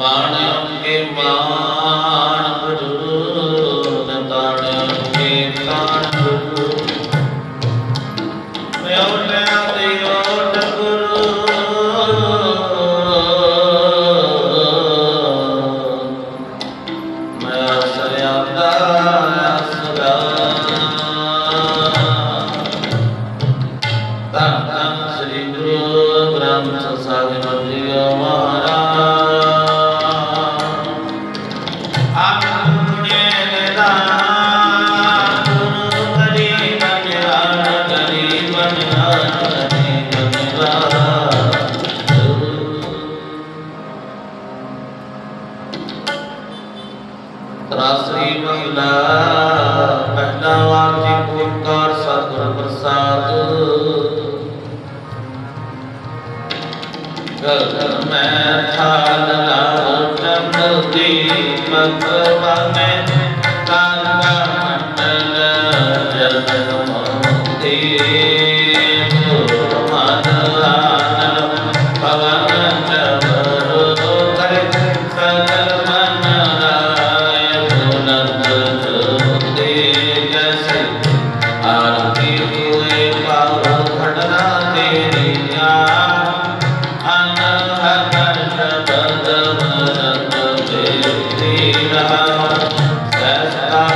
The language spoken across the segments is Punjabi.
பிரமாணம் ਗਗਨ ਮੈਂ ਥਾਲ ਲਾਉ ਚੰਦ ਦੀਪਕ ਵਾਗੇ ਕਾਲਾ ਮੰਡਲ ਜਨ ਮੋਦੀ ਗੁਰੂ ਮਨ ਆਨੰਦ ਭਵਨ ਚਰਨ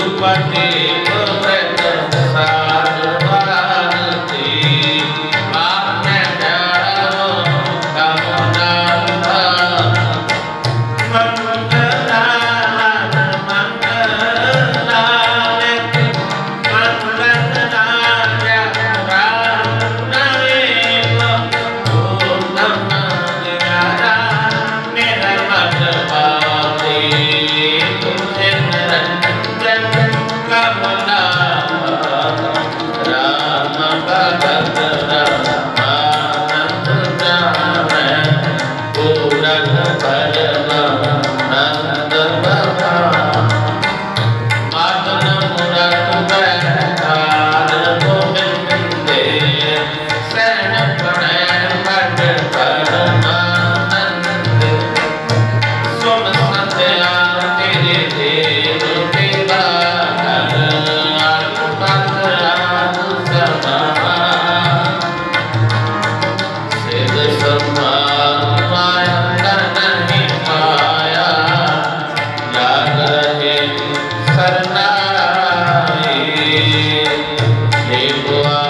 ರೂಪಕ್ಕೆ Deus.